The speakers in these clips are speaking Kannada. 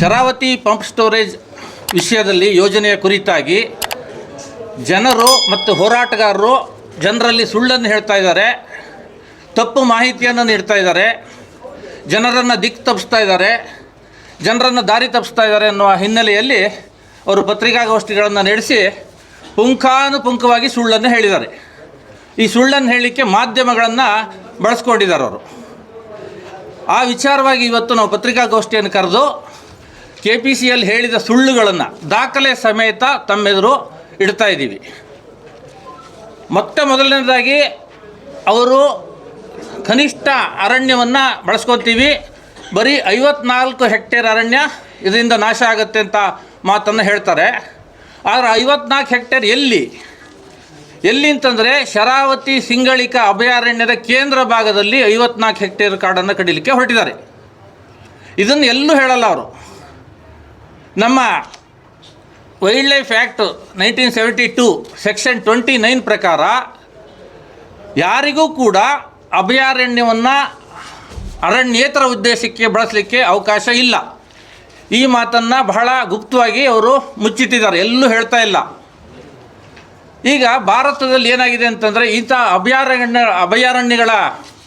ಶರಾವತಿ ಪಂಪ್ ಸ್ಟೋರೇಜ್ ವಿಷಯದಲ್ಲಿ ಯೋಜನೆಯ ಕುರಿತಾಗಿ ಜನರು ಮತ್ತು ಹೋರಾಟಗಾರರು ಜನರಲ್ಲಿ ಸುಳ್ಳನ್ನು ಹೇಳ್ತಾ ಇದ್ದಾರೆ, ತಪ್ಪು ಮಾಹಿತಿಯನ್ನು ನೀಡ್ತಾ ಇದ್ದಾರೆ, ಜನರನ್ನು ದಿಕ್ಕು ತಪ್ಪಿಸ್ತಾ ಇದ್ದಾರೆ, ಜನರನ್ನು ದಾರಿ ತಪ್ಪಿಸ್ತಾ ಇದ್ದಾರೆ ಅನ್ನುವ ಹಿನ್ನೆಲೆಯಲ್ಲಿ ಅವರು ಪತ್ರಿಕಾಗೋಷ್ಠಿಗಳನ್ನು ನಡೆಸಿ ಪುಂಖಾನುಪುಂಖವಾಗಿ ಸುಳ್ಳನ್ನು ಹೇಳಿದ್ದಾರೆ. ಈ ಸುಳ್ಳನ್ನು ಹೇಳಲಿಕ್ಕೆ ಮಾಧ್ಯಮಗಳನ್ನು ಬಳಸ್ಕೊಂಡಿದ್ದಾರೆ ಅವರು. ಆ ವಿಚಾರವಾಗಿ ಇವತ್ತು ನಾವು ಪತ್ರಿಕಾಗೋಷ್ಠಿಯನ್ನು ಕರೆದು ಕೆ ಪಿ ಸಿಯಲ್ಲಿ ಹೇಳಿದ ಸುಳ್ಳುಗಳನ್ನು ದಾಖಲೆ ಸಮೇತ ತಮ್ಮೆದುರು ಇಡ್ತಾ ಇದ್ದೀವಿ. ಮೊಟ್ಟ ಮೊದಲನೇದಾಗಿ ಅವರು ಕನಿಷ್ಠ ಅರಣ್ಯವನ್ನು ಬಳಸ್ಕೊತೀವಿ. ಬರೀ ಐವತ್ನಾಲ್ಕು ಹೆಕ್ಟೇರ್ ಅರಣ್ಯ ಇದರಿಂದ ನಾಶ ಆಗುತ್ತೆ ಅಂತ ಮಾತನ್ನು ಹೇಳ್ತಾರೆ. ಆದರೆ ಐವತ್ನಾಲ್ಕು ಹೆಕ್ಟೇರ್ ಎಲ್ಲಿ? ಎಲ್ಲಿ ಅಂತಂದರೆ ಶರಾವತಿ ಸಿಂಗಳಿಕ ಅಭಯಾರಣ್ಯದ ಕೇಂದ್ರ ಭಾಗದಲ್ಲಿ ಐವತ್ನಾಲ್ಕು ಹೆಕ್ಟೇರ್ ಕಾಡನ್ನು ಕಡಿಲಿಕ್ಕೆ ಹೊರಟಿದ್ದಾರೆ. ಇದನ್ನು ಎಲ್ಲೂ ಹೇಳಲ್ಲ ಅವರು. ನಮ್ಮ wildlife act nineteen seventy two section twenty nine ಪ್ರಕಾರ ಯಾರಿಗೂ ಕೂಡ ಅಭಯಾರಣ್ಯವನ್ನು ಅರಣ್ಯೇತರ ಉದ್ದೇಶಕ್ಕೆ ಬಳಸಲಿಕ್ಕೆ ಅವಕಾಶ ಇಲ್ಲ. ಈ ಮಾತನ್ನು ಬಹಳ ಗುಪ್ತವಾಗಿ ಅವರು ಮುಚ್ಚಿಟ್ಟಿದ್ದಾರೆ. ಎಲ್ಲೂ ಹೇಳ್ತಾ ಇಲ್ಲ. ಈಗ ಭಾರತದಲ್ಲಿ ಏನಾಗಿದೆ ಅಂತಂದರೆ ಇಂಥ ಅಭಯಾರಣ್ಯ, ಅಭಯಾರಣ್ಯಗಳ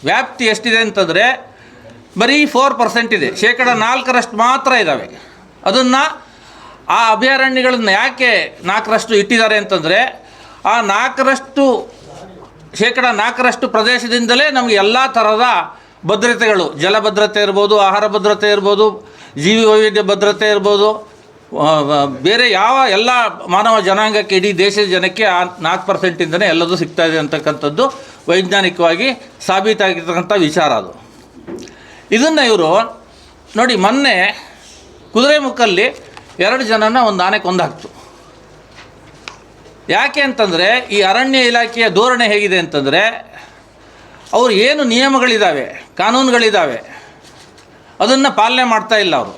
ವ್ಯಾಪ್ತಿ ಎಷ್ಟಿದೆ ಅಂತಂದರೆ ಬರೀ ಫೋರ್ ಪರ್ಸೆಂಟ್ ಇದೆ. ಶೇಕಡ ನಾಲ್ಕರಷ್ಟು ಮಾತ್ರ ಇದ್ದಾವೆ ಅದನ್ನು ಆ ಅಭಯಾರಣ್ಯಗಳನ್ನು ಯಾಕೆ ನಾಲ್ಕರಷ್ಟು ಇಟ್ಟಿದ್ದಾರೆ ಅಂತಂದರೆ, ಆ ನಾಲ್ಕರಷ್ಟು, ಶೇಕಡ ನಾಲ್ಕರಷ್ಟು ಪ್ರದೇಶದಿಂದಲೇ ನಮಗೆ ಎಲ್ಲ ಥರದ ಭದ್ರತೆಗಳು, ಜಲ ಭದ್ರತೆ ಇರ್ಬೋದು, ಆಹಾರ ಭದ್ರತೆ ಇರ್ಬೋದು, ಜೀವಿ ವೈವಿಧ್ಯ ಭದ್ರತೆ ಇರ್ಬೋದು ಬೇರೆ ಯಾವ ಎಲ್ಲ ಮಾನವ ಜನಾಂಗಕ್ಕೆ, ಇಡೀ ದೇಶದ ಜನಕ್ಕೆ ಆ ನಾಲ್ಕು ಪರ್ಸೆಂಟಿಂದನೇ ಎಲ್ಲದೂ ಸಿಗ್ತಾ ಇದೆ ಅಂತಕ್ಕಂಥದ್ದು ವೈಜ್ಞಾನಿಕವಾಗಿ ಸಾಬೀತಾಗಿರ್ತಕ್ಕಂಥ ವಿಚಾರ ಅದು. ಇದನ್ನು ಇವರು ನೋಡಿ ಮೊನ್ನೆ ಕುದುರೆಮುಖಲ್ಲಿ ಎರಡು ಜನನ ಒಂದು ಆನೆ ಕೊಂದಾಕ್ತು. ಯಾಕೆ ಅಂತಂದರೆ ಈ ಅರಣ್ಯ ಇಲಾಖೆಯ ಧೋರಣೆ ಹೇಗಿದೆ ಅಂತಂದರೆ ಅವರು ಏನು ನಿಯಮಗಳಿದ್ದಾವೆ ಕಾನೂನುಗಳಿದ್ದಾವೆ ಅದನ್ನು ಪಾಲನೆ ಮಾಡ್ತಾ ಇಲ್ಲ ಅವರು.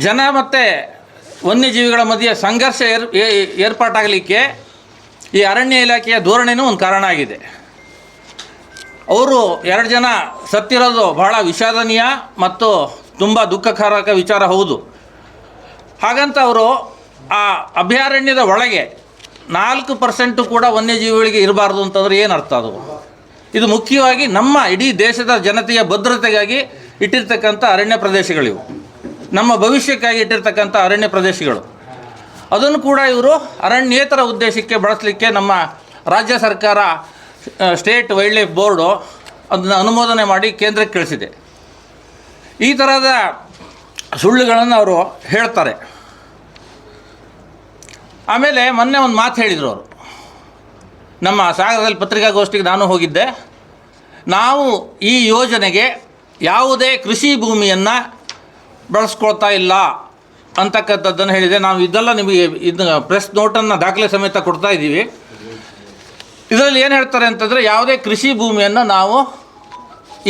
ಜನ ಮತ್ತು ವನ್ಯಜೀವಿಗಳ ಮಧ್ಯೆ ಸಂಘರ್ಷ ಏರ್ ಏರ್ಪಾಟಾಗಲಿಕ್ಕೆ ಈ ಅರಣ್ಯ ಇಲಾಖೆಯ ಧೋರಣೆನೂ ಒಂದು ಕಾರಣ ಆಗಿದೆ. ಅವರು ಎರಡು ಜನ ಸತ್ತಿರೋದು ಬಹಳ ವಿಷಾದನೀಯ ಮತ್ತು ತುಂಬ ದುಃಖಕಾರಕ ವಿಚಾರ ಹೌದು. ಹಾಗಂತ ಅವರು ಆ ಅಭಯಾರಣ್ಯದ ಒಳಗೆ ನಾಲ್ಕು ಪರ್ಸೆಂಟು ಕೂಡ ವನ್ಯಜೀವಿಗಳಿಗೆ ಇರಬಾರ್ದು ಅಂತಂದ್ರೆ ಏನು ಅರ್ಥ ಅದು? ಇದು ಮುಖ್ಯವಾಗಿ ನಮ್ಮ ಇಡೀ ದೇಶದ ಜನತೆಯ ಭದ್ರತೆಗಾಗಿ ಇಟ್ಟಿರ್ತಕ್ಕಂಥ ಅರಣ್ಯ ಪ್ರದೇಶಗಳಿವು ನಮ್ಮ ಭವಿಷ್ಯಕ್ಕಾಗಿ ಇಟ್ಟಿರ್ತಕ್ಕಂಥ ಅರಣ್ಯ ಪ್ರದೇಶಗಳು. ಅದನ್ನು ಕೂಡ ಇವರು ಅರಣ್ಯೇತರ ಉದ್ದೇಶಕ್ಕೆ ಬಳಸಲಿಕ್ಕೆ ನಮ್ಮ ರಾಜ್ಯ ಸರ್ಕಾರ ಸ್ಟೇಟ್ ವೈಲ್ಡ್ ಲೈಫ್ ಬೋರ್ಡು ಅದನ್ನು ಅನುಮೋದನೆ ಮಾಡಿ ಕೇಂದ್ರಕ್ಕೆ ಕಳಿಸಿದೆ. ಈ ಥರದ ಸುಳ್ಳುಗಳನ್ನು ಅವರು ಹೇಳ್ತಾರೆ. ಆಮೇಲೆ ಮೊನ್ನೆ ಒಂದು ಮಾತು ಹೇಳಿದರು ಅವರು. ನಮ್ಮ ಸಾಗರದಲ್ಲಿ ಪತ್ರಿಕಾಗೋಷ್ಠಿಗೆ ನಾನು ಹೋಗಿದ್ದೆ. ನಾವು ಈ ಯೋಜನೆಗೆ ಯಾವುದೇ ಕೃಷಿ ಭೂಮಿಯನ್ನು ಬಳಸ್ಕೊಳ್ತಾ ಇಲ್ಲ ಅಂತಕ್ಕಂಥದ್ದನ್ನು ಹೇಳಿದೆ. ನಾವು ಇದೆಲ್ಲ ನಿಮಗೆ ಇದು ಪ್ರೆಸ್ ನೋಟನ್ನು ದಾಖಲೆ ಸಮೇತ ಕೊಡ್ತಾ ಇದ್ದೀವಿ. ಇದರಲ್ಲಿ ಏನು ಹೇಳ್ತಾರೆ ಅಂತಂದರೆ ಯಾವುದೇ ಕೃಷಿ ಭೂಮಿಯನ್ನು ನಾವು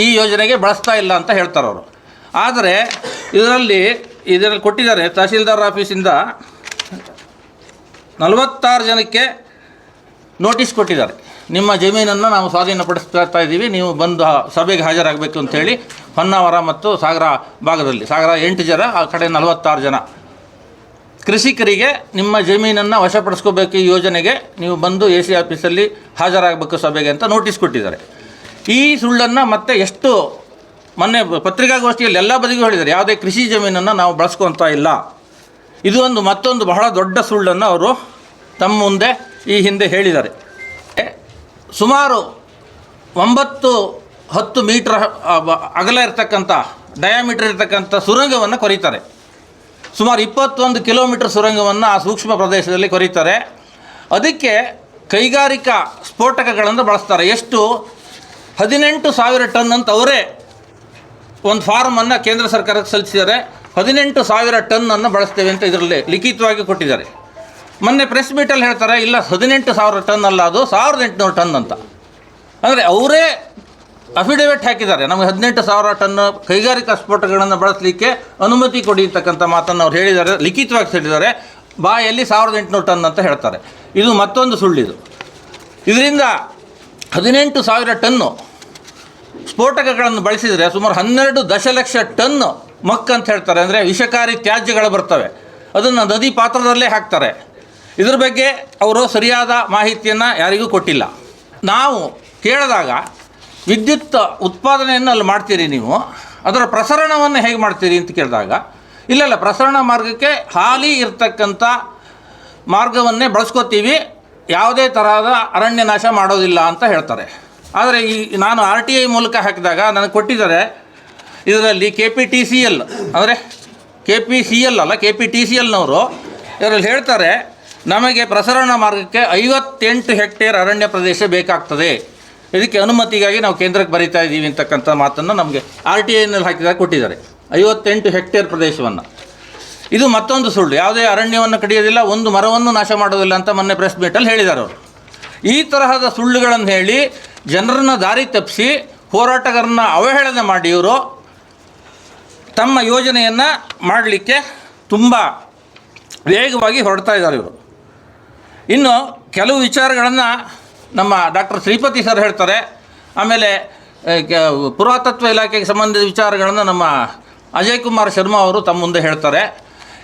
ಈ ಯೋಜನೆಗೆ ಬಳಸ್ತಾ ಇಲ್ಲ ಅಂತ ಹೇಳ್ತಾರೆ ಅವರು. ಆದರೆ ಇದರಲ್ಲಿ ಇದರಲ್ಲಿ ಕೊಟ್ಟಿದ್ದಾರೆ ತಹಸೀಲ್ದಾರ್ ಆಫೀಸಿಂದ ನಲವತ್ತಾರು ಜನಕ್ಕೆ ನೋಟಿಸ್ ಕೊಟ್ಟಿದ್ದಾರೆ. ನಿಮ್ಮ ಜಮೀನನ್ನು ನಾವು ಸ್ವಾಧೀನಪಡಿಸ್ತಾ ಇದ್ದೀವಿ. ನೀವು ಬಂದು ಸಭೆಗೆ ಹಾಜರಾಗಬೇಕು ಅಂಥೇಳಿ ಹೊನ್ನಾವರ ಮತ್ತು ಸಾಗರ ಭಾಗದಲ್ಲಿ, ಸಾಗರ ಎಂಟು ಜನ, ಆ ಕಡೆ ನಲವತ್ತಾರು ಜನ. ಕೃಷಿಕರಿಗೆ ನಿಮ್ಮ ಜಮೀನನ್ನು ವಶಪಡಿಸ್ಕೋಬೇಕು ಈ ಯೋಜನೆಗೆ ನೀವು ಬಂದು ಎ ಸಿ ಆಫೀಸಲ್ಲಿ ಹಾಜರಾಗಬೇಕು ಸಭೆಗೆ ಅಂತ ನೋಟಿಸ್ ಕೊಟ್ಟಿದ್ದಾರೆ. ಈ ಸುಳ್ಳನ್ನು ಮತ್ತೆ ಎಷ್ಟು ಮೊನ್ನೆ ಪತ್ರಿಕಾಗೋಷ್ಠಿಯಲ್ಲಿ ಎಲ್ಲ ಬದಿಗೂ ಹೇಳಿದ್ದಾರೆ. ಯಾವುದೇ ಕೃಷಿ ಜಮೀನನ್ನು ನಾವು ಬಳಸ್ಕೊತಾ ಇಲ್ಲ. ಇದು ಒಂದು ಮತ್ತೊಂದು ಬಹಳ ದೊಡ್ಡ ಸುಳ್ಳನ್ನು ಅವರು ತಮ್ಮ ಮುಂದೆ ಈ ಹಿಂದೆ ಹೇಳಿದ್ದಾರೆ. ಸುಮಾರು ಒಂಬತ್ತು ಹತ್ತು ಮೀಟ್ರ್ ಅಗಲ ಇರತಕ್ಕಂಥ ಡಯಾಮೀಟರ್ ಇರತಕ್ಕಂಥ ಸುರಂಗವನ್ನು ಕೊರೀತಾರೆ. ಸುಮಾರು ಇಪ್ಪತ್ತೊಂದು ಕಿಲೋಮೀಟರ್ ಸುರಂಗವನ್ನು ಆ ಸೂಕ್ಷ್ಮ ಪ್ರದೇಶದಲ್ಲಿ ಕೊರೀತಾರೆ. ಅದಕ್ಕೆ ಕೈಗಾರಿಕಾ ಸ್ಫೋಟಕಗಳನ್ನು ಬಳಸ್ತಾರೆ. ಎಷ್ಟು? ಹದಿನೆಂಟು ಸಾವಿರ ಟನ್ ಅಂತ ಅವರೇ ಒಂದು ಫಾರ್ಮನ್ನು ಕೇಂದ್ರ ಸರ್ಕಾರಕ್ಕೆ ಸಲ್ಲಿಸಿದ್ದಾರೆ. ಹದಿನೆಂಟು ಸಾವಿರ ಟನ್ನನ್ನು ಬಳಸ್ತೇವೆ ಅಂತ ಇದರಲ್ಲಿ ಲಿಖಿತವಾಗಿ ಕೊಟ್ಟಿದ್ದಾರೆ. ಮೊನ್ನೆ ಪ್ರೆಸ್ ಮೀಟಲ್ಲಿ ಹೇಳ್ತಾರೆ, ಇಲ್ಲ, ಹದಿನೆಂಟು ಸಾವಿರ ಟನ್ ಅಲ್ಲ ಅದು, ಸಾವಿರದ ಎಂಟುನೂರು ಟನ್ ಅಂತ. ಅಂದರೆ ಅವರೇ ಅಫಿಡೇವಿಟ್ ಹಾಕಿದ್ದಾರೆ. ನಮಗೆ ಹದಿನೆಂಟು ಸಾವಿರ ಟನ್ ಕೈಗಾರಿಕಾ ಸ್ಫೋಟಗಳನ್ನು ಬಳಸಲಿಕ್ಕೆ ಅನುಮತಿ ಕೊಡಿ ಅಂತಕ್ಕಂಥ ಮಾತನ್ನು ಅವ್ರು ಹೇಳಿದ್ದಾರೆ, ಲಿಖಿತವಾಗಿ ಹೇಳಿದ್ದಾರೆ. ಬಾಯಲ್ಲಿ ಸಾವಿರದ ಎಂಟುನೂರು ಟನ್ ಅಂತ ಹೇಳ್ತಾರೆ. ಇದು ಮತ್ತೊಂದು ಸುಳ್ಳಿದು. ಇದರಿಂದ ಹದಿನೆಂಟು ಸಾವಿರ ಟನ್ನು ಸ್ಫೋಟಕಗಳನ್ನು ಬಳಸಿದರೆ ಸುಮಾರು ಹನ್ನೆರಡು ದಶಲಕ್ಷ ಟನ್ನು ಮಕ್ ಅಂತ ಹೇಳ್ತಾರೆ. ಅಂದರೆ ವಿಷಕಾರಿ ತ್ಯಾಜ್ಯಗಳು ಬರ್ತವೆ. ಅದನ್ನು ನದಿ ಪಾತ್ರದಲ್ಲೇ ಹಾಕ್ತಾರೆ. ಇದ್ರ ಬಗ್ಗೆ ಅವರು ಸರಿಯಾದ ಮಾಹಿತಿಯನ್ನು ಯಾರಿಗೂ ಕೊಟ್ಟಿಲ್ಲ. ನಾವು ಕೇಳಿದಾಗ ವಿದ್ಯುತ್ ಉತ್ಪಾದನೆಯನ್ನು ಅಲ್ಲಿ ಮಾಡ್ತೀರಿ ನೀವು, ಅದರ ಪ್ರಸರಣವನ್ನು ಹೇಗೆ ಮಾಡ್ತೀರಿ ಅಂತ ಕೇಳಿದಾಗ, ಇಲ್ಲ ಪ್ರಸರಣ ಮಾರ್ಗಕ್ಕೆ ಹಾಲಿ ಇರ್ತಕ್ಕಂಥ ಮಾರ್ಗವನ್ನೇ ಬಳಸ್ಕೋತೀವಿ, ಯಾವುದೇ ತರಹದ ಅರಣ್ಯ ನಾಶ ಮಾಡೋದಿಲ್ಲ ಅಂತ ಹೇಳ್ತಾರೆ. ಆದರೆ ಈ ನಾನು ಆರ್ ಟಿ ಐ ಮೂಲಕ ಹಾಕಿದಾಗ ನನಗೆ ಕೊಟ್ಟಿದ್ದಾರೆ ಇದರಲ್ಲಿ K P T C L, ಅಂದರೆ ಕೆ ಪಿ ಸಿ ಎಲ್ ಅಲ್ಲ, ಕೆ ಪಿ ಟಿ ಸಿ ಎಲ್ನವರು ಇದರಲ್ಲಿ ಹೇಳ್ತಾರೆ ನಮಗೆ ಪ್ರಸರಣ ಮಾರ್ಗಕ್ಕೆ ಐವತ್ತೆಂಟು ಹೆಕ್ಟೇರ್ ಅರಣ್ಯ ಪ್ರದೇಶ ಬೇಕಾಗ್ತದೆ. ಇದಕ್ಕೆ ಅನುಮತಿಗಾಗಿ ನಾವು ಕೇಂದ್ರಕ್ಕೆ ಬರೀತಾ ಇದ್ದೀವಿ ಅಂತಕ್ಕಂಥ ಮಾತನ್ನು ನಮಗೆ ಆರ್ ಟಿ ಐನಲ್ಲಿ ಹಾಕಿದಾಗ ಕೊಟ್ಟಿದ್ದಾರೆ. ಐವತ್ತೆಂಟು ಹೆಕ್ಟೇರ್ ಪ್ರದೇಶವನ್ನು. ಇದು ಮತ್ತೊಂದು ಸುಳ್ಳು. ಯಾವುದೇ ಅರಣ್ಯವನ್ನು ಕಡಿಯೋದಿಲ್ಲ, ಒಂದು ಮರವನ್ನು ನಾಶ ಮಾಡೋದಿಲ್ಲ ಅಂತ ಮೊನ್ನೆ ಪ್ರೆಸ್ ಮೀಟಲ್ಲಿ ಹೇಳಿದ್ದಾರೆ ಅವರು. ಈ ತರಹದ ಸುಳ್ಳುಗಳನ್ನು ಹೇಳಿ ಜನರನ್ನು ದಾರಿ ತಪ್ಪಿಸಿ ಹೋರಾಟಗಾರನ್ನ ಅವಹೇಳನ ಮಾಡಿ ಇವರು ತಮ್ಮ ಯೋಜನೆಯನ್ನು ಮಾಡಲಿಕ್ಕೆ ತುಂಬ ವೇಗವಾಗಿ ಹೊರಡ್ತಾ ಇದ್ದಾರೆ ಇವರು. ಇನ್ನು ಕೆಲವು ವಿಚಾರಗಳನ್ನು ನಮ್ಮ ಡಾಕ್ಟರ್ ಶ್ರೀಪತಿ ಸರ್ ಹೇಳ್ತಾರೆ. ಆಮೇಲೆ ಪುರಾತತ್ವ ಇಲಾಖೆಗೆ ಸಂಬಂಧಿಸಿದ ವಿಚಾರಗಳನ್ನು ನಮ್ಮ ಅಜಯ್ ಕುಮಾರ್ ಶರ್ಮಾ ಅವರು ತಮ್ಮ ಮುಂದೆ ಹೇಳ್ತಾರೆ.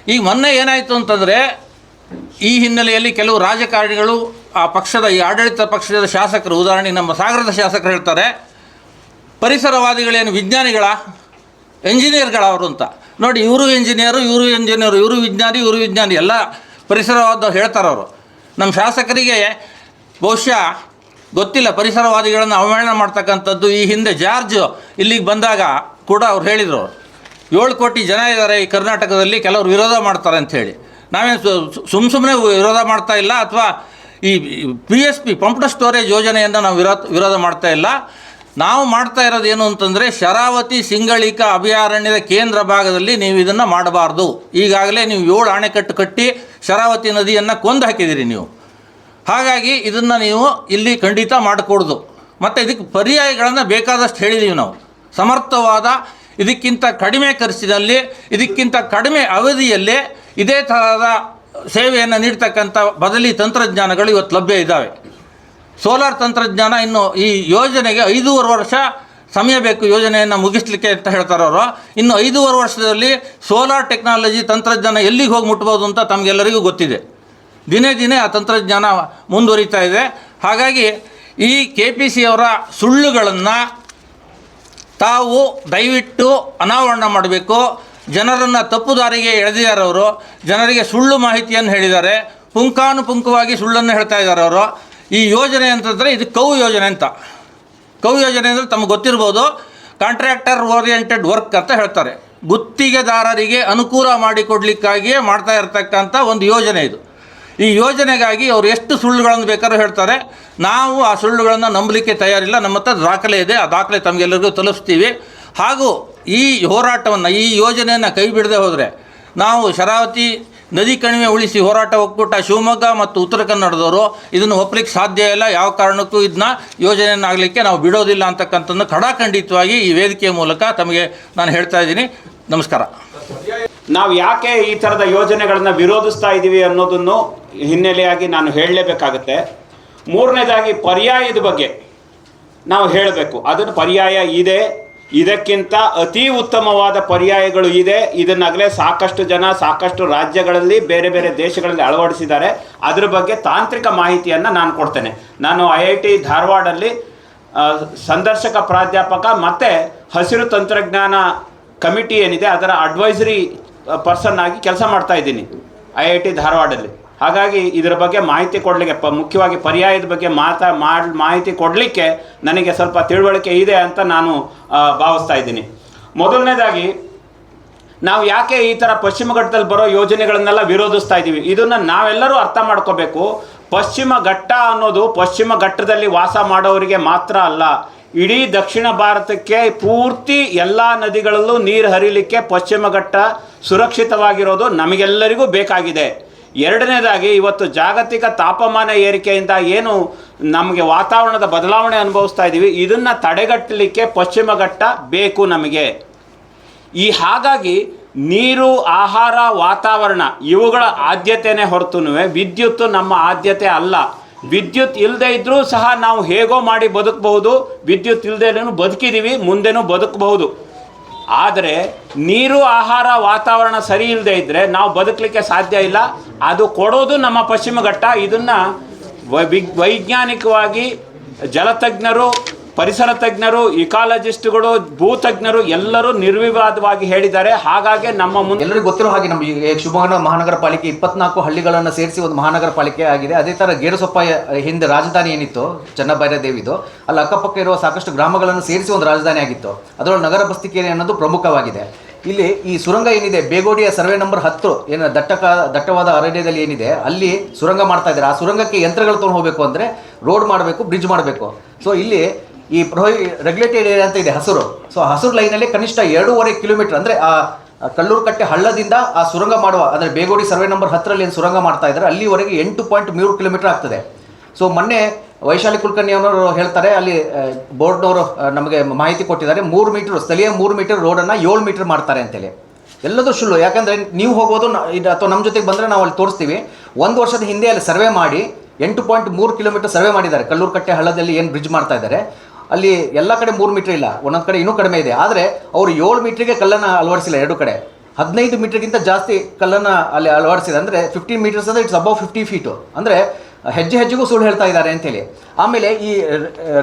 ಈಗ ಮೊನ್ನೆ ಏನಾಯಿತು ಅಂತಂದರೆ, ಈ ಹಿನ್ನೆಲೆಯಲ್ಲಿ ಕೆಲವು ರಾಜಕಾರಣಿಗಳು ಆ ಪಕ್ಷದ, ಈ ಆಡಳಿತ ಪಕ್ಷದ ಶಾಸಕರು, ಉದಾಹರಣೆಗೆ ನಮ್ಮ ಸಾಗರದ ಶಾಸಕರು ಹೇಳ್ತಾರೆ, ಪರಿಸರವಾದಿಗಳೇನು ವಿಜ್ಞಾನಿಗಳ, ಎಂಜಿನಿಯರ್ಗಳ ಅವರು ಅಂತ. ನೋಡಿ, ಇವರು ಇಂಜಿನಿಯರು ಇವರು ಇಂಜಿನಿಯರು ಇವರು ವಿಜ್ಞಾನಿ ಇವರು ವಿಜ್ಞಾನಿ, ಎಲ್ಲ ಪರಿಸರವಾದ ಹೇಳ್ತಾರೆ ಅವರು ನಮ್ಮ ಶಾಸಕರಿಗೆ ಬಹುಶಃ ಗೊತ್ತಿಲ್ಲ ಪರಿಸರವಾದಿಗಳನ್ನು ಅವಮಾನ ಮಾಡ್ತಕ್ಕಂಥದ್ದು. ಈ ಹಿಂದೆ ಜಾರ್ಜ್ ಇಲ್ಲಿಗೆ ಬಂದಾಗ ಕೂಡ ಅವ್ರು ಹೇಳಿದರು, ಏಳು ಕೋಟಿ ಜನ ಇದ್ದಾರೆ ಈ ಕರ್ನಾಟಕದಲ್ಲಿ, ಕೆಲವರು ವಿರೋಧ ಮಾಡ್ತಾರೆ ಅಂಥೇಳಿ ನಾವೇನು ಸುಮ್ಮ ಸುಮ್ಮನೆ ವಿರೋಧ ಮಾಡ್ತಾ ಇಲ್ಲ ಅಥವಾ ಈ P S P pumped storage ಯೋಜನೆಯನ್ನು ನಾವು ವಿರೋಧ ವಿರೋಧ ಮಾಡ್ತಾ ಇಲ್ಲ. ನಾವು ಮಾಡ್ತಾ ಇರೋದು ಏನು ಅಂತಂದರೆ ಶರಾವತಿ ಸಿಂಗಳಿಕ ಅಭಯಾರಣ್ಯದ ಕೇಂದ್ರ ಭಾಗದಲ್ಲಿ ನೀವು ಇದನ್ನು ಮಾಡಬಾರ್ದು. ಈಗಾಗಲೇ ನೀವು ಏಳು ಅಣೆಕಟ್ಟು ಕಟ್ಟಿ ಶರಾವತಿ ನದಿಯನ್ನು ಕೊಂದು ಹಾಕಿದ್ದೀರಿ ನೀವು. ಹಾಗಾಗಿ ಇದನ್ನು ನೀವು ಇಲ್ಲಿ ಖಂಡಿತ ಮಾಡಿಕೊಡ್ದು. ಮತ್ತು ಇದಕ್ಕೆ ಪರ್ಯಾಯಗಳನ್ನು ಬೇಕಾದಷ್ಟು ಹೇಳಿದ್ದೀವಿ ನಾವು. ಸಮರ್ಥವಾದ, ಇದಕ್ಕಿಂತ ಕಡಿಮೆ ಖರ್ಚಿನಲ್ಲಿ, ಇದಕ್ಕಿಂತ ಕಡಿಮೆ ಅವಧಿಯಲ್ಲೇ ಇದೇ ಥರದ ಸೇವೆಯನ್ನು ನೀಡ್ತಕ್ಕಂಥ ಬದಲಿ ತಂತ್ರಜ್ಞಾನಗಳು ಇವತ್ತು ಲಭ್ಯ ಇದ್ದಾವೆ. ಸೋಲಾರ್ ತಂತ್ರಜ್ಞಾನ ಇನ್ನು ಈ ಯೋಜನೆಗೆ ಐದೂವರೆ ವರ್ಷ ಸಮಯ ಬೇಕು ಯೋಜನೆಯನ್ನು ಮುಗಿಸ್ಲಿಕ್ಕೆ ಅಂತ ಹೇಳ್ತಾರೆ ಅವರು. ಇನ್ನು ಐದೂವರೆ ವರ್ಷದಲ್ಲಿ ಸೋಲಾರ್ ಟೆಕ್ನಾಲಜಿ ತಂತ್ರಜ್ಞಾನ ಎಲ್ಲಿಗೆ ಹೋಗಿ ಮುಟ್ಬೋದು ಅಂತ ತಮಗೆಲ್ಲರಿಗೂ ಗೊತ್ತಿದೆ. ದಿನೇ ದಿನೇ ಆ ತಂತ್ರಜ್ಞಾನ ಮುಂದುವರಿತಾ ಇದೆ. ಹಾಗಾಗಿ ಈ ಕೆ ಪಿ ಸಿ ಅವರ ಸುಳ್ಳುಗಳನ್ನು ತಾವು ದಯವಿಟ್ಟು ಅನಾವರಣ ಮಾಡಬೇಕು. ಜನರನ್ನು ತಪ್ಪು ದಾರಿಗೆ ಎಳೆದಿದ್ದಾರೆ ಅವರು. ಜನರಿಗೆ ಸುಳ್ಳು ಮಾಹಿತಿಯನ್ನು ಹೇಳಿದ್ದಾರೆ. ಪುಂಕಾನುಪುಂಕವಾಗಿ ಸುಳ್ಳನ್ನು ಹೇಳ್ತಾ ಇದ್ದಾರೆ ಅವರು. ಈ ಯೋಜನೆ ಅಂತಂದರೆ ಇದು ಕೌ ಯೋಜನೆ ಅಂತ. ಕೌ ಯೋಜನೆ ಅಂದರೆ ತಮಗೆ ಗೊತ್ತಿರ್ಬೋದು ಕಾಂಟ್ರಾಕ್ಟರ್ ಓರಿಯೆಂಟೆಡ್ ವರ್ಕ್ ಅಂತ ಹೇಳ್ತಾರೆ. ಗುತ್ತಿಗೆದಾರರಿಗೆ ಅನುಕೂಲ ಮಾಡಿಕೊಡ್ಲಿಕ್ಕಾಗಿಯೇ ಮಾಡ್ತಾ ಇರತಕ್ಕಂಥ ಒಂದು ಯೋಜನೆ ಇದು. ಈ ಯೋಜನೆಗಾಗಿ ಅವರು ಎಷ್ಟು ಸುಳ್ಳುಗಳನ್ನು ಬೇಕಾದ್ರೂ ಹೇಳ್ತಾರೆ. ನಾವು ಆ ಸುಳ್ಳುಗಳನ್ನು ನಂಬಲಿಕ್ಕೆ ತಯಾರಿಲ್ಲ, ನಮ್ಮ ಹತ್ರ ದಾಖಲೆ ಇದೆ, ಆ ದಾಖಲೆ ತಮಗೆಲ್ಲರಿಗೂ ತಲುಪಿಸ್ತೀವಿ. ಹಾಗೂ ಈ ಹೋರಾಟವನ್ನು, ಈ ಯೋಜನೆಯನ್ನು ಕೈ ಬಿಡದೆ ಹೋದರೆ ನಾವು ಶರಾವತಿ ನದಿ ಕಣಿವೆ ಉಳಿಸಿ ಹೋರಾಟ ಒಕ್ಕೂಟ ಶಿವಮೊಗ್ಗ ಮತ್ತು ಉತ್ತರ ಕನ್ನಡದವರು ಇದನ್ನು ಒಪ್ಪಲಿಕ್ಕೆ ಸಾಧ್ಯ ಇಲ್ಲ. ಯಾವ ಕಾರಣಕ್ಕೂ ಇದನ್ನ ಯೋಜನೆಯನ್ನಾಗಲಿಕ್ಕೆ ನಾವು ಬಿಡೋದಿಲ್ಲ ಅಂತಕ್ಕಂಥದ್ದು ಖಡಾಖಂಡಿತವಾಗಿ ಈ ವೇದಿಕೆಯ ಮೂಲಕ ತಮಗೆ ನಾನು ಹೇಳ್ತಾ ಇದ್ದೀನಿ. ನಮಸ್ಕಾರ. ನಾವು ಯಾಕೆ ಈ ಥರದ ಯೋಜನೆಗಳನ್ನು ವಿರೋಧಿಸ್ತಾ ಇದ್ದೀವಿ ಅನ್ನೋದನ್ನು ಹಿನ್ನೆಲೆಯಾಗಿ ನಾನು ಹೇಳಲೇಬೇಕಾಗತ್ತೆ. ಮೂರನೇದಾಗಿ ಪರ್ಯಾಯದ ಬಗ್ಗೆ ನಾವು ಹೇಳಬೇಕು. ಅದನ್ನು ಪರ್ಯಾಯ ಇದೆ. ಇದಕ್ಕಿಂತ ಅತಿ ಉತ್ತಮವಾದ ಪರ್ಯಾಯಗಳು ಇದೆ. ಇದನ್ನಾಗಲೇ ಸಾಕಷ್ಟು ಜನ, ಸಾಕಷ್ಟು ರಾಜ್ಯಗಳಲ್ಲಿ, ಬೇರೆ ಬೇರೆ ದೇಶಗಳಲ್ಲಿ ಅಳವಡಿಸಿದ್ದಾರೆ. ಅದ್ರ ಬಗ್ಗೆ ತಾಂತ್ರಿಕ ಮಾಹಿತಿಯನ್ನು ನಾನು ಕೊಡ್ತೇನೆ. ನಾನು ಐ ಐ ಟಿ ಧಾರವಾಡಲ್ಲಿ ಸಂದರ್ಶಕ ಪ್ರಾಧ್ಯಾಪಕ ಮತ್ತು ಹಸಿರು ತಂತ್ರಜ್ಞಾನ ಕಮಿಟಿ ಏನಿದೆ, ಅದರ ಅಡ್ವೈಸರಿ ಪರ್ಸನ್ ಆಗಿ ಕೆಲಸ ಮಾಡ್ತಾ ಇದ್ದೀನಿ. ಐ ಐ ಟಿ ಧಾರವಾಡಲ್ಲಿ. ಹಾಗಾಗಿ ಇದರ ಬಗ್ಗೆ ಮಾಹಿತಿ ಕೊಡಲಿಕ್ಕೆ ಪ ಮುಖ್ಯವಾಗಿ ಪರ್ಯಾಯದ ಬಗ್ಗೆ ಮಾತಾ ಮಾಡಿ ಮಾಹಿತಿ ಕೊಡಲಿಕ್ಕೆ ನನಗೆ ಸ್ವಲ್ಪ ತಿಳುವಳಿಕೆ ಇದೆ ಅಂತ ನಾನು ಭಾವಿಸ್ತಾ ಇದ್ದೀನಿ. ಮೊದಲನೇದಾಗಿ, ನಾವು ಯಾಕೆ ಈ ಥರ ಪಶ್ಚಿಮ ಘಟ್ಟದಲ್ಲಿ ಬರೋ ಯೋಜನೆಗಳನ್ನೆಲ್ಲ ವಿರೋಧಿಸ್ತಾ ಇದ್ದೀವಿ? ಇದನ್ನು ನಾವೆಲ್ಲರೂ ಅರ್ಥ ಮಾಡ್ಕೋಬೇಕು. ಪಶ್ಚಿಮ ಘಟ್ಟ ಅನ್ನೋದು ಪಶ್ಚಿಮ ಘಟ್ಟದಲ್ಲಿ ವಾಸ ಮಾಡೋರಿಗೆ ಮಾತ್ರ ಅಲ್ಲ. ಇಡೀ ದಕ್ಷಿಣ ಭಾರತಕ್ಕೆ ಪೂರ್ತಿ ಎಲ್ಲ ನದಿಗಳಲ್ಲೂ ನೀರು ಹರಿಲಿಕ್ಕೆ ಪಶ್ಚಿಮ ಘಟ್ಟ ಸುರಕ್ಷಿತವಾಗಿರೋದು ನಮಗೆಲ್ಲರಿಗೂ ಬೇಕಾಗಿದೆ. ಎರಡನೇದಾಗಿ ಇವತ್ತು ಜಾಗತಿಕ ತಾಪಮಾನ ಏರಿಕೆಯಿಂದ ಏನು ನಮಗೆ ವಾತಾವರಣದ ಬದಲಾವಣೆ ಅನುಭವಿಸ್ತಾ ಇದ್ದೀವಿ ಇದನ್ನು ತಡೆಗಟ್ಟಲಿಕ್ಕೆ ಪಶ್ಚಿಮ ಘಟ್ಟ ಬೇಕು ನಮಗೆ. ಈ ಹಾಗಾಗಿ ನೀರು, ಆಹಾರ, ವಾತಾವರಣ ಇವುಗಳ ಆದ್ಯತೆಯೇ ಹೊರತು ವಿದ್ಯುತ್ ನಮ್ಮ ಆದ್ಯತೆ ಅಲ್ಲ. ವಿದ್ಯುತ್ ಇಲ್ಲದೆ ಇದ್ದರೂ ಸಹ ನಾವು ಹೇಗೋ ಮಾಡಿ ಬದುಕಬಹುದು. ವಿದ್ಯುತ್ ಇಲ್ಲದೆ ಬದುಕಿದ್ದೀವಿ ಮುಂದೆನೂ ಬದುಕಬಹುದು. ಆದರೆ ನೀರು, ಆಹಾರ, ವಾತಾವರಣ ಸರಿ ಇಲ್ಲದೆ ಇದ್ದರೆ ನಾವು ಬದುಕಲಿಕ್ಕೆ ಸಾಧ್ಯ ಇಲ್ಲ. ಅದು ಕೊಡೋದು ನಮ್ಮ ಪಶ್ಚಿಮ ಘಟ್ಟ ಇದನ್ನು ವೈಜ್ಞಾನಿಕವಾಗಿ ಜಲತಜ್ಞರು ಪರಿಸರ ತಜ್ಞರು ಇಕಾಲಜಿಸ್ಟ್ಗಳು ಭೂತಜ್ಞರು ಎಲ್ಲರೂ ನಿರ್ವಿವಾದವಾಗಿ ಹೇಳಿದ್ದಾರೆ. ಹಾಗಾಗಿ ನಮ್ಮ ಮುಂದೆ ಎಲ್ಲರಿಗೂ ಗೊತ್ತಿರೋ ಹಾಗೆ ನಮ್ಮ ಈ ಶಿವಮೊಗ್ಗ ಮಹಾನಗರ ಪಾಲಿಕೆ ಇಪ್ಪತ್ನಾಲ್ಕು ಹಳ್ಳಿಗಳನ್ನು ಸೇರಿಸಿ ಒಂದು ಮಹಾನಗರ ಪಾಲಿಕೆ ಆಗಿದೆ. ಅದೇ ಥರ ಗೇರುಸೊಪ್ಪ ಹಿಂದೆ ರಾಜಧಾನಿ ಏನಿತ್ತು ಚೆನ್ನಭೈರದೇವಿದು ಅಲ್ಲಿ ಅಕ್ಕಪಕ್ಕ ಇರುವ ಸಾಕಷ್ಟು ಗ್ರಾಮಗಳನ್ನು ಸೇರಿಸಿ ಒಂದು ರಾಜಧಾನಿ ಆಗಿತ್ತು. ಅದರೊಳಗೆ ನಗರ ಬಸ್ತಿಕೇರಿ ಅನ್ನೋದು ಪ್ರಮುಖವಾಗಿದೆ. ಇಲ್ಲಿ ಈ ಸುರಂಗ ಏನಿದೆ, ಬೇಗೋಡಿಯ ಸರ್ವೆ ನಂಬರ್ ಹತ್ತು, ಏನು ದಟ್ಟಕ, ದಟ್ಟವಾದ ಅರಣ್ಯದಲ್ಲಿ ಏನಿದೆ, ಅಲ್ಲಿ ಸುರಂಗ ಮಾಡ್ತಾ ಇದ್ದಾರೆ. ಆ ಸುರಂಗಕ್ಕೆ ಯಂತ್ರಗಳು ತೊಗೊಂಡು ಹೋಗಬೇಕು ಅಂದರೆ, ರೋಡ್ ಮಾಡಬೇಕು, ಬ್ರಿಡ್ಜ್ ಮಾಡಬೇಕು. ಸೊ ಇಲ್ಲಿ ಈ ಪ್ರೊಹಿ ರೆಗ್ಯುಲೇಟೆಡ್ ಏರಿಯಾ ಅಂತ ಇದೆ, ಹಸಿರು. ಸೊ ಹಸಿರು ಲೈನಲ್ಲಿ ಕನಿಷ್ಠ ಎರಡೂವರೆ ಕಿಲೋಮೀಟರ್ ಅಂದರೆ ಆ ಕಲ್ಲೂರು ಕಟ್ಟೆ ಹಳ್ಳದಿಂದ ಆ ಸುರಂಗ ಮಾಡುವ, ಅಂದರೆ ಬೇಗೋಡಿ ಸರ್ವೆ ನಂಬರ್ ಹತ್ತರಲ್ಲಿ ಏನು ಸುರಂಗ ಮಾಡ್ತಾ ಇದ್ದಾರೆ, ಅಲ್ಲಿವರೆಗೆ ಎಂಟು ಪಾಯಿಂಟ್ ಮೂರು ಕಿಲೋಮೀಟರ್ ಆಗ್ತದೆ. ಸೊ ಮೊನ್ನೆ ವೈಶಾಲಿ ಕುಲಕರ್ಣಿ ಅವರು ಹೇಳ್ತಾರೆ, ಅಲ್ಲಿ ಬೋರ್ಡ್ನವರು ನಮಗೆ ಮಾಹಿತಿ ಕೊಟ್ಟಿದ್ದಾರೆ, ಮೂರು ಮೀಟರ್ ಸ್ಥಳೀಯ ಮೂರು ಮೀಟರ್ ರೋಡನ್ನು ಏಳು ಮೀಟರ್ ಮಾಡ್ತಾರೆ ಅಂತೇಳಿ. ಎಲ್ಲದೂ ಸುಳ್ಳು, ಯಾಕಂದರೆ ನೀವು ಹೋಗೋದು ಇದು ಅಥವಾ ನಮ್ಮ ಜೊತೆಗೆ ಬಂದರೆ ನಾವು ಅಲ್ಲಿ ತೋರಿಸ್ತೀವಿ. ಒಂದು ವರ್ಷದ ಹಿಂದೆ ಅಲ್ಲಿ ಸರ್ವೆ ಮಾಡಿ, ಎಂಟು ಪಾಯಿಂಟ್ ಮೂರು ಕಿಲೋಮೀಟರ್ ಸರ್ವೆ ಮಾಡಿದ್ದಾರೆ. ಕಲ್ಲೂರು ಕಟ್ಟೆ ಹಳ್ಳದಲ್ಲಿ ಏನು ಬ್ರಿಡ್ಜ್ ಮಾಡ್ತಾ ಇದ್ದಾರೆ. ಅಲ್ಲಿ ಎಲ್ಲ ಕಡೆ ಮೂರು ಮೀಟರ್ ಇಲ್ಲ, ಒಂದೊಂದು ಕಡೆ ಇನ್ನೂ ಕಡಿಮೆ ಇದೆ. ಆದರೆ ಅವರು ಏಳು ಮೀಟ್ರಿಗೆ ಕಲ್ಲನ್ನು ಅಳವಡಿಸಿಲ್ಲ ಎರಡು ಕಡೆ. ಹದಿನೈದು ಮೀಟರ್ಗಿಂತ ಜಾಸ್ತಿ ಕಲ್ಲನ್ನು ಅಲ್ಲಿ ಅಳವಡಿಸಿದೆ. ಅಂದರೆ ಫಿಫ್ಟೀನ್ ಮೀಟರ್ಸ್ ಅಂದರೆ ಇಟ್ಸ್ ಅಬೌವ್ ಫಿಫ್ಟಿ ಫೀಟು ಅಂದರೆ ಹೆಜ್ಜೆ ಹೆಜ್ಜೆಗೂ ಸುಳ್ಳು ಹೇಳ್ತಾ ಇದ್ದಾರೆ ಅಂತೇಳಿ. ಆಮೇಲೆ ಈ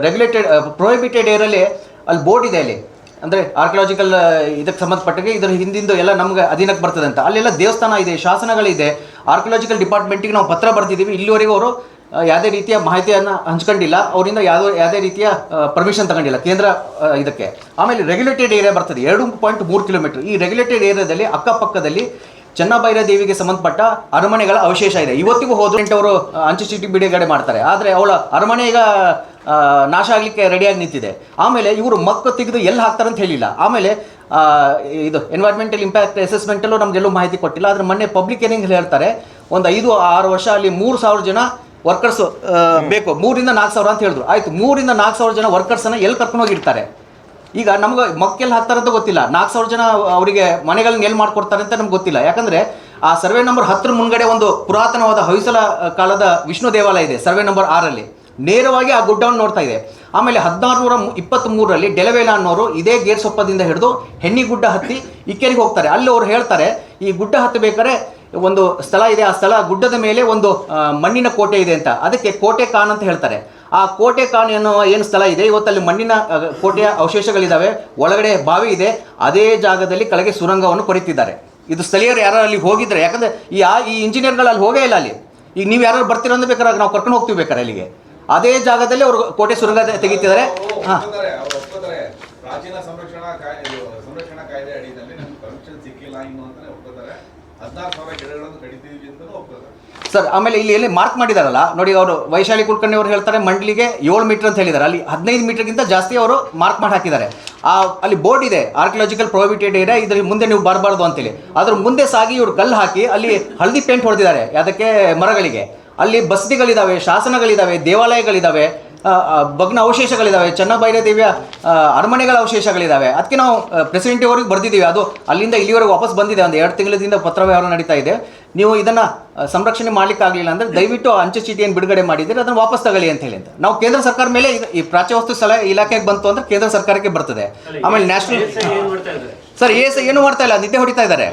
ರೆಗ್ಯುಲೇಟೆಡ್ ಪ್ರೊಹಿಬಿಟೆಡ್ ಏರಲ್ಲಿ ಅಲ್ಲಿ ಬೋರ್ಡ್ ಇದೆ ಅಲ್ಲಿ. ಅಂದರೆ ಆರ್ಕಿಯಾಲಜಿಕಲ್ ಇದಕ್ಕೆ ಸಂಬಂಧಪಟ್ಟಿಗೆ ಇದರ ಹಿಂದಿಂದು ಎಲ್ಲ ನಮ್ಗೆ ಅಧೀನಕ್ಕೆ ಬರ್ತದೆ ಅಂತ. ಅಲ್ಲೆಲ್ಲ ದೇವಸ್ಥಾನ ಇದೆ, ಶಾಸನಗಳಿದೆ. ಆರ್ಕಿಯಾಲಜಿಕಲ್ ಡಿಪಾರ್ಟ್ಮೆಂಟಿಗೆ ನಾವು ಪತ್ರ ಬರ್ತಿದ್ದೀವಿ ಇಲ್ಲಿವರೆಗೂ ಅವರು ಯಾವುದೇ ರೀತಿಯ ಮಾಹಿತಿಯನ್ನು ಹಂಚ್ಕೊಂಡಿಲ್ಲ. ಅವರಿಂದ ಯಾವುದೋ ಯಾವುದೇ ರೀತಿಯ ಪರ್ಮಿಷನ್ ತಗೊಂಡಿಲ್ಲ ಕೇಂದ್ರ ಇದಕ್ಕೆ. ಆಮೇಲೆ ರೆಗ್ಯುಲೇಟೆಡ್ ಏರಿಯಾ ಬರ್ತದೆ. ಎರಡು ಪಾಯಿಂಟ್ ಮೂರು ಕಿಲೋಮೀಟರ್ ಈ ರೆಗ್ಯುಲೇಟೆಡ್ ಏರಿಯಾದಲ್ಲಿ ಅಕ್ಕಪಕ್ಕದಲ್ಲಿ ಚೆನ್ನಭೈರ ದೇವಿಗೆ ಸಂಬಂಧಪಟ್ಟ ಅರಮನೆಗಳ ಅವಶೇಷ ಇದೆ. ಇವತ್ತಿಗೂ ಹೋದ್ರೆ ಅವರು ಅಂಚೆ ಚೀಟಿ ಬಿಡುಗಡೆ ಮಾಡ್ತಾರೆ. ಆದರೆ ಅವಳ ಅರಮನೆ ಈಗ ನಾಶ ಆಗಲಿಕ್ಕೆ ರೆಡಿಯಾಗಿ ನಿಂತಿದೆ. ಆಮೇಲೆ ಇವರು ಮಕ್ಕ ತೆಗೆದು ಎಲ್ಲಿ ಹಾಕ್ತಾರೆ ಅಂತ ಹೇಳಿಲ್ಲ. ಆಮೇಲೆ ಇದು ಎನ್ವೈರ್ಮೆಂಟಲ್ ಇಂಪ್ಯಾಕ್ಟ್ ಅಸೆಸ್ಮೆಂಟಲ್ಲೂ ನಮಗೆಲ್ಲೂ ಮಾಹಿತಿ ಕೊಟ್ಟಿಲ್ಲ. ಆದರೆ ಮೊನ್ನೆ ಪಬ್ಲಿಕ್ ಏನಿಂಗ್ ಹೇಳ್ತಾರೆ, ಒಂದು ಐದು ಆರು ವರ್ಷ ಅಲ್ಲಿ ಮೂರು ಸಾವಿರ ಜನ ವರ್ಕರ್ಸ್ ಬೇಕು. ಮೂರಿಂದ ನಾಲ್ಕು ಸಾವಿರ ಅಂತ ಹೇಳಿದ್ರು. ಆಯ್ತು, ಮೂರಿಂದ ನಾಲ್ಕು ಸಾವಿರ ಜನ ವರ್ಕರ್ಸನ್ನು ಎಲ್ಲಿ ಕರ್ಕೊಂಡು ಹೋಗಿರ್ತಾರೆ? ಈಗ ನಮ್ಗೆ ಮಕ್ಕೆಲ್ಲಿ ಹಾಕ್ತಾರೆ ಅಂತ ಗೊತ್ತಿಲ್ಲ. ನಾಲ್ಕು ಸಾವಿರ ಜನ ಅವರಿಗೆ ಮನೆಗಳನ್ನ ಎಲ್ಲಿ ಮಾಡ್ಕೊಡ್ತಾರೆ ಅಂತ ನಮ್ಗೆ ಗೊತ್ತಿಲ್ಲ. ಯಾಕಂದ್ರೆ ಆ ಸರ್ವೆ ನಂಬರ್ ಹತ್ತರ ಮುಂದ್ಗಡೆ ಒಂದು ಪುರಾತನವಾದ ಹೊಯ್ಸಲ ಕಾಲದ ವಿಷ್ಣು ದೇವಾಲಯ ಇದೆ, ಸರ್ವೆ ನಂಬರ್ ಆರಲ್ಲಿ. ನೇರವಾಗಿ ಆ ಗುಡ್ಡವನ್ನು ನೋಡ್ತಾ ಇದೆ. ಆಮೇಲೆ ಹದಿನಾರು ನೂರ ಇಪ್ಪತ್ತ್ಮೂರರಲ್ಲಿ ಡೆಲವೇಲ ಅನ್ನೋರು ಇದೇ ಗೇರ್ಸೊಪ್ಪದಿಂದ ಹಿಡಿದು ಹೆಣ್ಣಿಗುಡ್ಡ ಹತ್ತಿ ಇಕ್ಕೇರಿಗೆ ಹೋಗ್ತಾರೆ. ಅಲ್ಲಿ ಅವ್ರು ಹೇಳ್ತಾರೆ, ಈ ಗುಡ್ಡ ಹತ್ತಬೇಕಾದ್ರೆ ಒಂದು ಸ್ಥಳ ಇದೆ ಆ ಸ್ಥಳ ಗುಡ್ಡದ ಮೇಲೆ ಒಂದು ಮಣ್ಣಿನ ಕೋಟೆ ಇದೆ ಅಂತ. ಅದಕ್ಕೆ ಕೋಟೆ ಕಾನ್ ಅಂತ ಹೇಳ್ತಾರೆ. ಆ ಕೋಟೆ ಕಾನ್ ಎನ್ನುವ ಏನು ಸ್ಥಳ ಇದೆ? ಇವತ್ತಲ್ಲಿ ಮಣ್ಣಿನ ಕೋಟೆಯ ಅವಶೇಷಗಳಿದ್ದಾವೆ ಒಳಗಡೆ ಬಾವಿ ಇದೆ. ಅದೇ ಜಾಗದಲ್ಲಿ ಕೆಳಗೆ ಸುರಂಗವನ್ನು ಕೊರಿತಿದ್ದಾರೆ ಇದು ಸ್ಥಳೀಯರು ಯಾರು ಅಲ್ಲಿ ಹೋಗಿದ್ರೆ ಯಾಕಂದ್ರೆ ಈ ಆ ಈ ಇಂಜಿನಿಯರ್ಗಳು ಅಲ್ಲಿ ಹೋಗೇ ಇಲ್ಲ ಅಲ್ಲಿ. ಈಗ ನೀವು ಯಾರು ಬರ್ತೀರ ಅಂದ್ರೆ ಬೇಕಾದ್ರೆ ನಾವು ಕರ್ಕೊಂಡು ಹೋಗ್ತೀವಿ ಬೇಕಾದ್ರೆ ಅಲ್ಲಿಗೆ. ಅದೇ ಜಾಗದಲ್ಲಿ ಅವರು ಕೋಟೆ ಸುರಂಗ ತೆಗೀತಿದ್ದಾರೆ ತೆಗಿತಿದ್ದಾರೆ ಹಾಂ. ಸರ್, ಆಮೇಲೆ ಇಲ್ಲಿ ಎಲ್ಲಿ ಮಾರ್ಕ್ ಮಾಡಿದಾರಲ್ಲ, ನೋಡಿ ಅವರು ವೈಶಾಲಿ ಕುಲಕರ್ಣಿ ಅವರು ಹೇಳ್ತಾರೆ ಮಂಡಳಿಗೆ ಏಳು ಮೀಟರ್ ಅಂತ ಹೇಳಿದ್ದಾರೆ ಅಲ್ಲಿ ಹದಿನೈದು ಮೀಟರ್ಗಿಂತ ಜಾಸ್ತಿ ಅವರು ಮಾರ್ಕ್ ಮಾಡಿ ಹಾಕಿದ್ದಾರೆ. ಆ, ಅಲ್ಲಿ ಬೋರ್ಡ್ ಇದೆ ಆರ್ಕಿಯಾಲಜಿಕಲ್ ಪ್ರೊಹಿಬಿಟೆಡ್ ಏರಿಯಾ ಇದ್ರ ಮುಂದೆ ನೀವು ಬರಬಾರ್ದು ಅಂತೇಳಿ. ಅದ್ರ ಮುಂದೆ ಸಾಗಿ ಇವರು ಗಲ್ಲು ಹಾಕಿ ಅಲ್ಲಿ ಹಳದಿ ಪೇಂಟ್ ಹೊಡೆದಿದ್ದಾರೆ, ಅದಕ್ಕೆ ಮರಗಳಿಗೆ. ಅಲ್ಲಿ ಬಸದಿಗಳಿದ್ದಾವೆ ಶಾಸನಗಳಿದ್ದಾವೆ ದೇವಾಲಯಗಳಿದ್ದಾವೆ ಭಗ್ನ ಅವಶೇಷಗಳಿದ್ದಾವೆ ಚೆನ್ನಭೈರ ದೇವಿಯ ಅರಮನೆಗಳ ಅವಶೇಷಗಳಿದ್ದಾವೆ ಅದಕ್ಕೆ ನಾವು ಪ್ರೆಸಿಡೆಂಟ್ ಅವರಿಗೆ ಬರ್ದಿದ್ದೀವಿ. ಅದು ಅಲ್ಲಿಂದ ಇಲ್ಲಿವರೆಗೆ ವಾಪಸ್ ಬಂದಿದೆ. ಒಂದು ಎರಡು ತಿಂಗಳಿಂದ ಪತ್ರ ವ್ಯವಹಾರ ನಡೀತಾ ಇದೆ. ನೀವು ಇದನ್ನು ಸಂರಕ್ಷಣೆ ಮಾಡಲಿಕ್ಕಾಗಲಿಲ್ಲ ಅಂದರೆ ದಯವಿಟ್ಟು ಅಂಚೆ ಚೀಟಿಯನ್ನು ಬಿಡುಗಡೆ ಮಾಡಿದರೆ ಅದನ್ನು ವಾಪಸ್ ತಗೊಳ್ಳಿ ಅಂತ ಹೇಳಿ ಅಂತ. ನಾವು ಕೇಂದ್ರ ಸರ್ಕಾರ ಮೇಲೆ ಈ ಪ್ರಾಚ್ಯವಸ್ತು ಸಲಹೆ ಇಲಾಖೆಗೆ ಬಂತು ಅಂದ್ರೆ ಕೇಂದ್ರ ಸರ್ಕಾರಕ್ಕೆ ಬರ್ತದೆ. ಆಮೇಲೆ ನ್ಯಾಷನಲ್ ಸರ್ ಎ ಏನು ಮಾಡ್ತಾ ಇಲ್ಲ ನಿದ್ದೆ ಹೊಡಿತಾ ಇದ್ದಾರೆ.